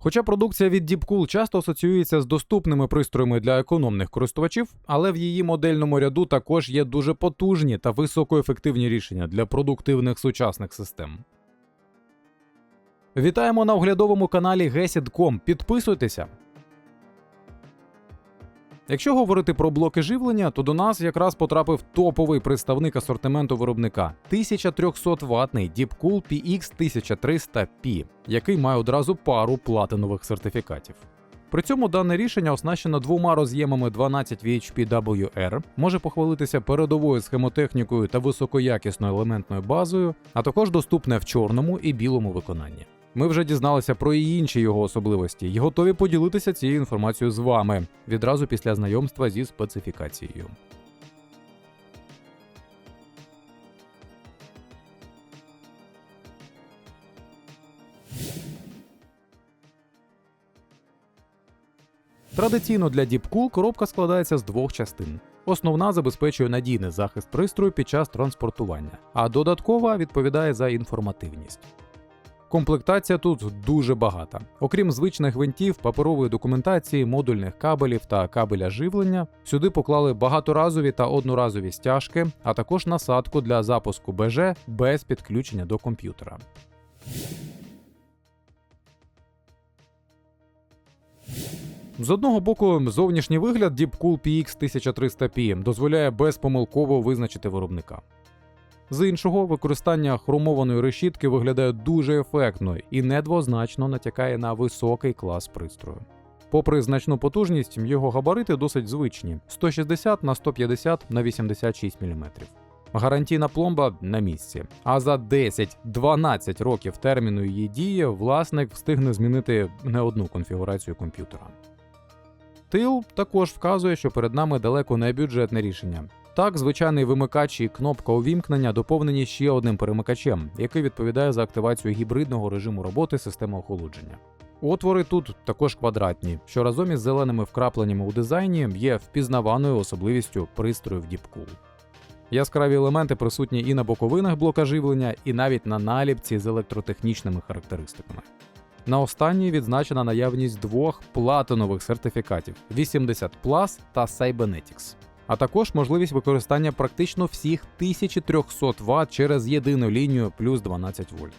Хоча продукція від Deepcool часто асоціюється з доступними пристроями для економних користувачів, але в її модельному ряду також є дуже потужні та високоефективні рішення для продуктивних сучасних систем. Вітаємо на оглядовому каналі Gesid.com. Підписуйтеся. Якщо говорити про блоки живлення, то до нас якраз потрапив топовий представник асортименту виробника 1300 ватний Deepcool PX 1300P, який має одразу пару платинових сертифікатів. При цьому дане рішення оснащено двома роз'ємами 12 VHP WR, може похвалитися передовою схемотехнікою та високоякісною елементною базою, а також доступне в чорному і білому виконанні. Ми вже дізналися про і інші його особливості і готові поділитися цією інформацією з вами відразу після знайомства зі специфікацією. Традиційно для Deepcool коробка складається з двох частин. Основна забезпечує надійний захист пристрою під час транспортування, а додаткова відповідає за інформативність. Комплектація тут дуже багата. Окрім звичних гвинтів, паперової документації, модульних кабелів та кабеля живлення, сюди поклали багаторазові та одноразові стяжки, а також насадку для запуску БЖ без підключення до комп'ютера. З одного боку, зовнішній вигляд Deepcool PX 1300P дозволяє безпомилково визначити виробника. З іншого, використання хромованої решітки виглядає дуже ефектно і недвозначно натякає на високий клас пристрою. Попри значну потужність, його габарити досить звичні: 160 на 150 на 86 мм. Гарантійна пломба на місці. А за 10-12 років терміну її дії власник встигне змінити не одну конфігурацію комп'ютера. Тил також вказує, що перед нами далеко не бюджетне рішення. Так, звичайний вимикач і кнопка увімкнення доповнені ще одним перемикачем, який відповідає за активацію гібридного режиму роботи системи охолодження. Отвори тут також квадратні, що разом із зеленими вкрапленнями у дизайні є впізнаваною особливістю пристрою в Deepcool. Яскраві елементи присутні і на боковинах блока живлення, і навіть на наліпці з електротехнічними характеристиками. На останній відзначена наявність двох платинових сертифікатів 80 Plus та Cybernetics а також можливість використання практично всіх 1300 Вт через єдину лінію плюс 12 вольт.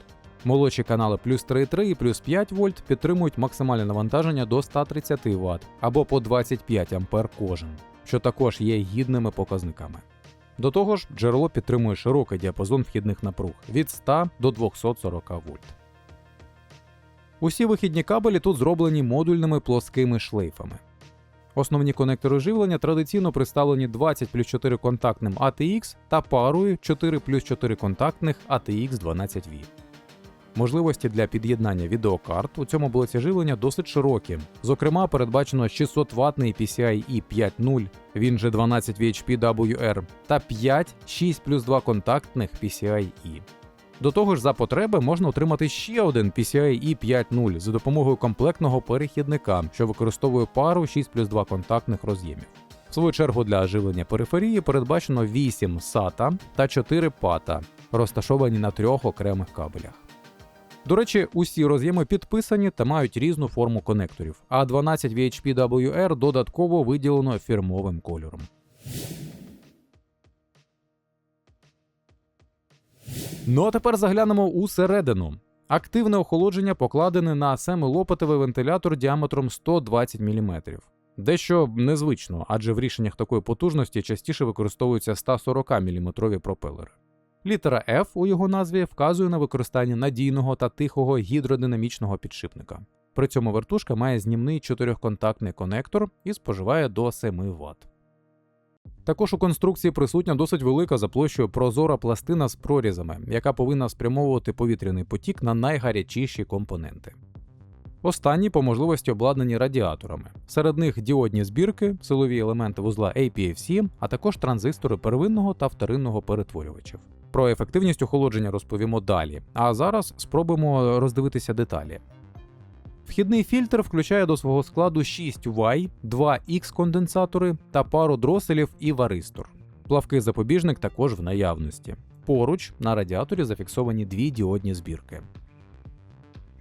Молодші канали плюс 3,3 і плюс 5 вольт підтримують максимальне навантаження до 130 Вт або по 25 А кожен, що також є гідними показниками. До того ж, джерело підтримує широкий діапазон вхідних напруг від 100 до 240 вольт. Усі вихідні кабелі тут зроблені модульними плоскими шлейфами. Основні конектори живлення традиційно представлені 20 плюс 4 контактним ATX та парою 4 плюс 4 контактних ATX 12V. Можливості для під'єднання відеокарт у цьому блоці живлення досить широкі. Зокрема, передбачено 600 ватний PCIe 5.0, він же 12 VHP та 5 6 плюс 2 контактних PCIe. До того ж, за потреби можна отримати ще один PCIe 5.0 за допомогою комплектного перехідника, що використовує пару 6 плюс 2 контактних роз'ємів. В свою чергу для оживлення периферії передбачено 8 SATA та 4 PATA, розташовані на трьох окремих кабелях. До речі, усі роз'єми підписані та мають різну форму конекторів, а 12 VHP-WR додатково виділено фірмовим кольором. Ну а тепер заглянемо усередину. Активне охолодження покладене на семилопатовий вентилятор діаметром 120 мм. Дещо незвично, адже в рішеннях такої потужності частіше використовуються 140 мм пропелери. Літера F у його назві вказує на використання надійного та тихого гідродинамічного підшипника. При цьому вертушка має знімний чотирьохконтактний конектор і споживає до 7 Вт. Також у конструкції присутня досить велика за площею прозора пластина з прорізами, яка повинна спрямовувати повітряний потік на найгарячіші компоненти. Останні по можливості обладнані радіаторами. Серед них діодні збірки, силові елементи вузла APFC, а також транзистори первинного та вторинного перетворювачів. Про ефективність охолодження розповімо далі. А зараз спробуємо роздивитися деталі. Вхідний фільтр включає до свого складу 6 Y, 2 X конденсатори та пару дроселів і варистор. Плавкий запобіжник також в наявності. Поруч на радіаторі зафіксовані дві діодні збірки.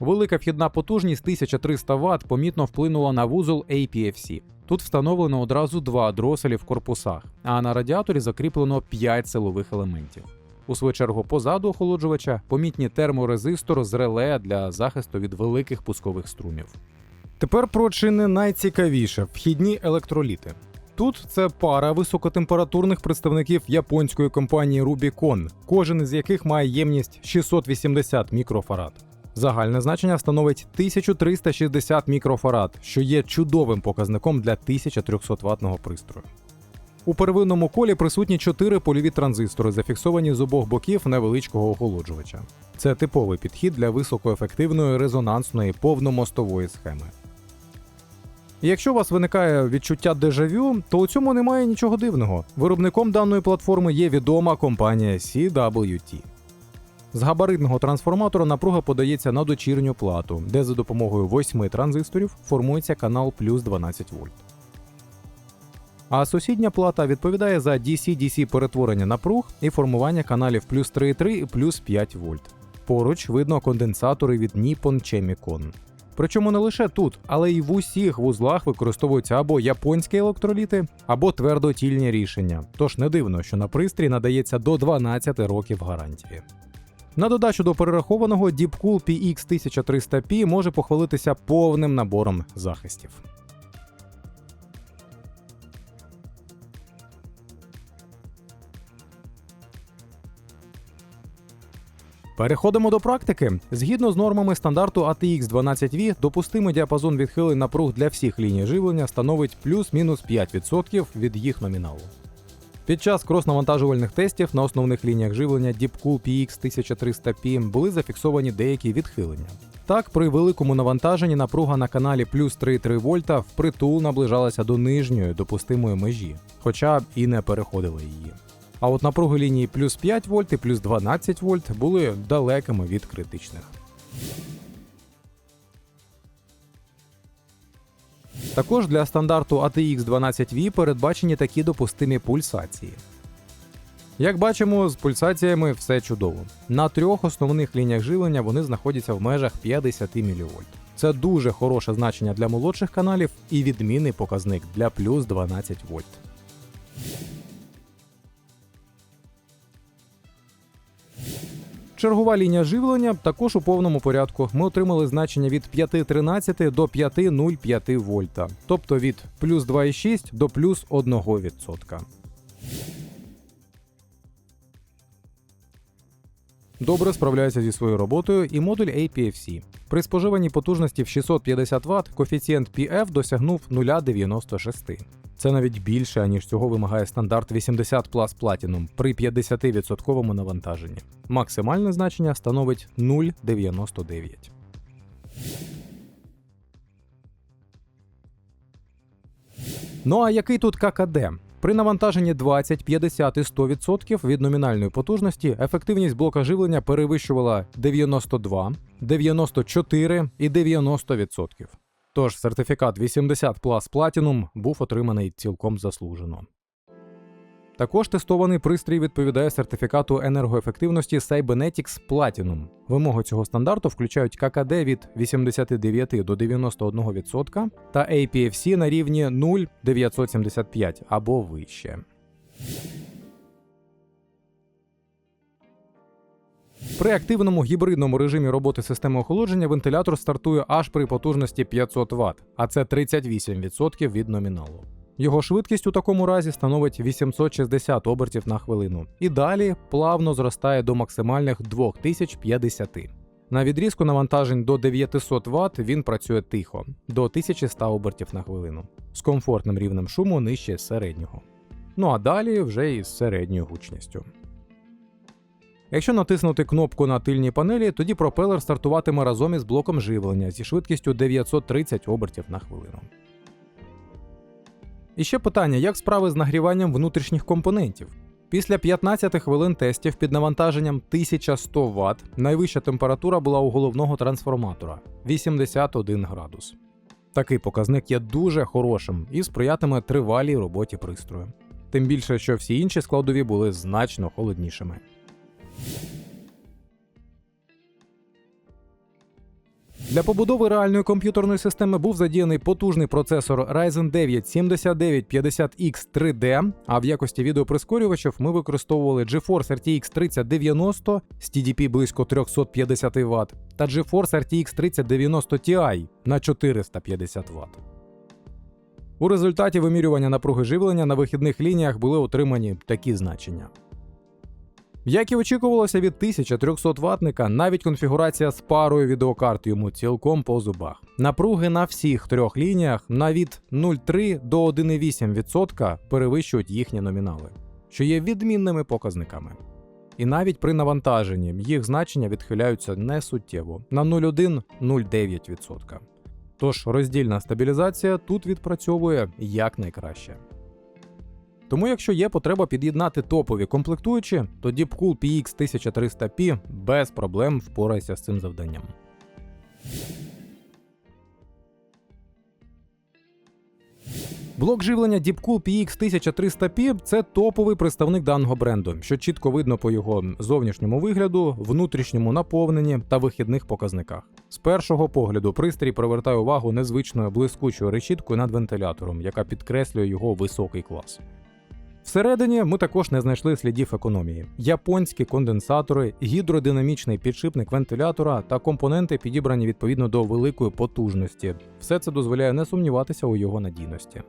Велика вхідна потужність 1300 Вт помітно вплинула на вузол APFC. Тут встановлено одразу два дроселі в корпусах, а на радіаторі закріплено 5 силових елементів. У свою чергу позаду охолоджувача помітні терморезистор з реле для захисту від великих пускових струмів. Тепер про чи не найцікавіше вхідні електроліти. Тут це пара високотемпературних представників японської компанії Rubicon, кожен із яких має ємність 680 мікрофарад. Загальне значення становить 1360 мікрофарад, що є чудовим показником для 1300 ватного пристрою. У первинному колі присутні 4 польові транзистори, зафіксовані з обох боків невеличкого охолоджувача. Це типовий підхід для високоефективної резонансної повномостової схеми. Якщо у вас виникає відчуття дежавю, то у цьому немає нічого дивного. Виробником даної платформи є відома компанія CWT. З габаритного трансформатора напруга подається на дочірню плату, де за допомогою 8 транзисторів формується канал плюс 12 вольт. А сусідня плата відповідає за DC-DC перетворення напруг і формування каналів плюс 3,3 і плюс 5 вольт. Поруч видно конденсатори від Nippon Chemicon. Причому не лише тут, але й в усіх вузлах використовуються або японські електроліти, або твердотільні рішення. Тож не дивно, що на пристрій надається до 12 років гарантії. На додачу до перерахованого Deepcool PX 1300P може похвалитися повним набором захистів. Переходимо до практики. Згідно з нормами стандарту ATX 12V, допустимий діапазон відхилень напруг для всіх ліній живлення становить плюс-мінус 5% від їх номіналу. Під час крос-навантажувальних тестів на основних лініях живлення Deepcool PX 1300P були зафіксовані деякі відхилення. Так, при великому навантаженні напруга на каналі плюс 3,3 вольта впритул наближалася до нижньої допустимої межі, хоча і не переходила її. А от напруги лінії плюс 5 вольт і плюс 12 вольт були далекими від критичних. Також для стандарту ATX 12V передбачені такі допустимі пульсації. Як бачимо, з пульсаціями все чудово. На трьох основних лініях живлення вони знаходяться в межах 50 мВ. Це дуже хороше значення для молодших каналів і відмінний показник для плюс 12 вольт. Чергова лінія живлення також у повному порядку. Ми отримали значення від 5,13 до 5,05 вольта, тобто від плюс 2,6 до плюс 1%. Добре справляється зі своєю роботою і модуль APFC. При споживанні потужності в 650 Вт коефіцієнт PF досягнув 0,96. Це навіть більше, аніж цього вимагає стандарт 80 Plus Platinum при 50% навантаженні. Максимальне значення становить 0,99. Ну а який тут ККД? При навантаженні 20, 50 і 100% від номінальної потужності ефективність блока живлення перевищувала 92, 94 і 90%. Тож сертифікат 80 Plus Platinum був отриманий цілком заслужено. Також тестований пристрій відповідає сертифікату енергоефективності Cybernetics Platinum. Вимоги цього стандарту включають ККД від 89 до 91% та APFC на рівні 0,975 або вище. При активному гібридному режимі роботи системи охолодження вентилятор стартує аж при потужності 500 Вт, а це 38% від номіналу. Його швидкість у такому разі становить 860 обертів на хвилину і далі плавно зростає до максимальних 2050. На відрізку навантажень до 900 Вт він працює тихо, до 1100 обертів на хвилину, з комфортним рівнем шуму нижче середнього. Ну а далі вже із середньою гучністю. Якщо натиснути кнопку на тильній панелі, тоді пропелер стартуватиме разом із блоком живлення зі швидкістю 930 обертів на хвилину. І ще питання: як справи з нагріванням внутрішніх компонентів? Після 15 хвилин тестів під навантаженням 1100 Вт найвища температура була у головного трансформатора 81 градус. Такий показник є дуже хорошим і сприятиме тривалій роботі пристрою. Тим більше, що всі інші складові були значно холоднішими. Для побудови реальної комп'ютерної системи був задіяний потужний процесор Ryzen 9 7950X 3D, а в якості відеоприскорювачів ми використовували GeForce RTX 3090 з TDP близько 350 Вт та GeForce RTX 3090 Ti на 450 Вт. У результаті вимірювання напруги живлення на вихідних лініях були отримані такі значення. Як і очікувалося від 1300 ватника, навіть конфігурація з парою відеокарт йому цілком по зубах. Напруги на всіх трьох лініях на від 0,3 до 1,8% перевищують їхні номінали, що є відмінними показниками. І навіть при навантаженні їх значення відхиляються не суттєво на 0,1-0,9%. Тож роздільна стабілізація тут відпрацьовує якнайкраще. Тому, якщо є потреба під'єднати топові комплектуючі, то Deepcool PX 1300P без проблем впорається з цим завданням. Блок живлення Deepcool PX 1300P це топовий представник даного бренду, що чітко видно по його зовнішньому вигляду, внутрішньому наповненні та вихідних показниках. З першого погляду пристрій привертає увагу незвичною блискучою решіткою над вентилятором, яка підкреслює його високий клас. Всередині ми також не знайшли слідів економії: японські конденсатори, гідродинамічний підшипник вентилятора та компоненти підібрані відповідно до великої потужності. Все це дозволяє не сумніватися у його надійності.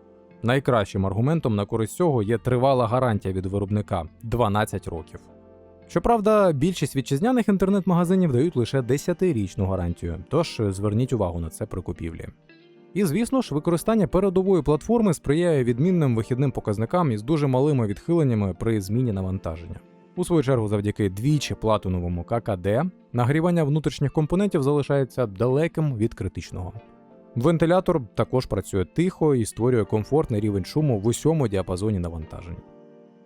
Найкращим аргументом на користь цього є тривала гарантія від виробника 12 років. Щоправда, більшість вітчизняних інтернет-магазинів дають лише 10-річну гарантію, тож зверніть увагу на це при купівлі. І звісно ж, використання передової платформи сприяє відмінним вихідним показникам із дуже малими відхиленнями при зміні навантаження. У свою чергу, завдяки двічі платиновому ККД, нагрівання внутрішніх компонентів залишається далеким від критичного. Вентилятор також працює тихо і створює комфортний рівень шуму в усьому діапазоні навантажень.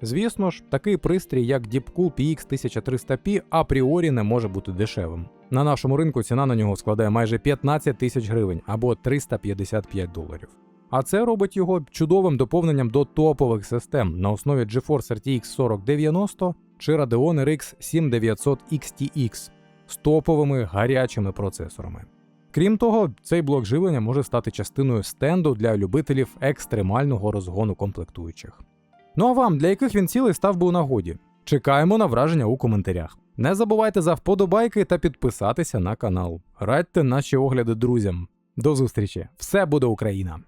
Звісно ж, такий пристрій, як Deepcool PX 1300P, апріорі не може бути дешевим. На нашому ринку ціна на нього складає майже 15 тисяч гривень або 355 доларів. А це робить його чудовим доповненням до топових систем на основі GeForce RTX 4090 чи Radeon RX 7900 XTX з топовими гарячими процесорами. Крім того, цей блок живлення може стати частиною стенду для любителів екстремального розгону комплектуючих. Ну а вам, для яких він цілий став би у нагоді? Чекаємо на враження у коментарях. Не забувайте за вподобайки та підписатися на канал. Радьте наші огляди друзям. До зустрічі! Все буде Україна!